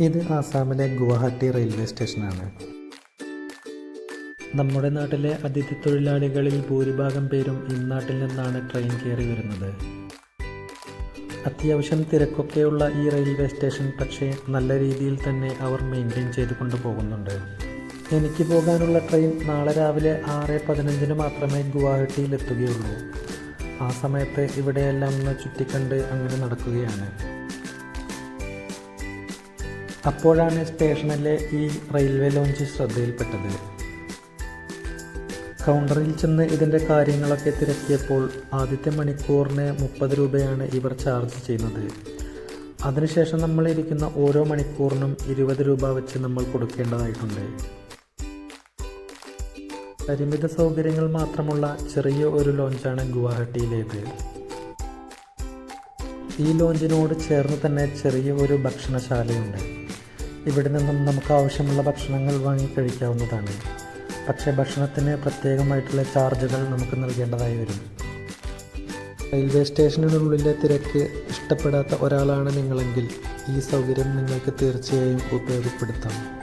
ഇത് ആസാമിലെ ഗുവാഹട്ടി റെയിൽവേ സ്റ്റേഷനാണ്. നമ്മുടെ നാട്ടിലെ അതിഥി തൊഴിലാളികളിൽ ഭൂരിഭാഗം പേരും ഇന്നാട്ടിൽ നിന്നാണ് ട്രെയിൻ കയറി വരുന്നത്. അത്യാവശ്യം തിരക്കൊക്കെയുള്ള ഈ റെയിൽവേ സ്റ്റേഷൻ പക്ഷേ നല്ല രീതിയിൽ തന്നെ അവർ മെയിന്റെയിൻ ചെയ്ത് കൊണ്ടുപോകുന്നുണ്ട് എനിക്ക് പോകാനുള്ള ട്രെയിൻ നാളെ രാവിലെ ആറ് പതിനഞ്ചിന് മാത്രമേ ഗുവാഹട്ടിയിൽ എത്തുകയുള്ളൂ. ആ സമയത്ത് ഇവിടെയെല്ലാം ഒന്ന് ചുറ്റിക്കണ്ട് അങ്ങനെ നടക്കുകയാണ്. അപ്പോഴാണ് സ്റ്റേഷനിലെ ഈ റെയിൽവേ ലോഞ്ച് ശ്രദ്ധയിൽപ്പെട്ടത്. കൗണ്ടറിൽ ചെന്ന് ഇതിന്റെ കാര്യങ്ങളൊക്കെ തിരക്കിയപ്പോൾ ആദ്യത്തെ മണിക്കൂറിന് മുപ്പത് രൂപയാണ് ഇവർ ചാർജ് ചെയ്യുന്നത്. അതിനുശേഷം നമ്മൾ ഇരിക്കുന്ന ഓരോ മണിക്കൂറിനും ഇരുപത് രൂപ വെച്ച് നമ്മൾ കൊടുക്കേണ്ടതായിട്ടുണ്ട്. പരിമിത സൗകര്യങ്ങൾ മാത്രമുള്ള ചെറിയ ഒരു ലോഞ്ചാണ് ഗുവാഹട്ടിയിലേത്. ഈ ലോഞ്ചിനോട് ചേർന്ന് തന്നെ ചെറിയ ഒരു ഭക്ഷണശാലയുണ്ട്. ഇവിടെ നിന്നും നമുക്ക് ആവശ്യമുള്ള ഭക്ഷണങ്ങൾ വാങ്ങി കഴിക്കാവുന്നതാണ്. പക്ഷേ ഭക്ഷണത്തിന് പ്രത്യേകമായിട്ടുള്ള ചാർജുകൾ നമുക്ക് നൽകേണ്ടതായി വരും. റെയിൽവേ സ്റ്റേഷനുള്ളിലെ തിരക്ക് ഇഷ്ടപ്പെടാത്ത ഒരാളാണ് നിങ്ങളെങ്കിൽ ഈ സൗകര്യം നിങ്ങൾക്ക് തീർച്ചയായും ഉപയോഗപ്പെടുത്താം.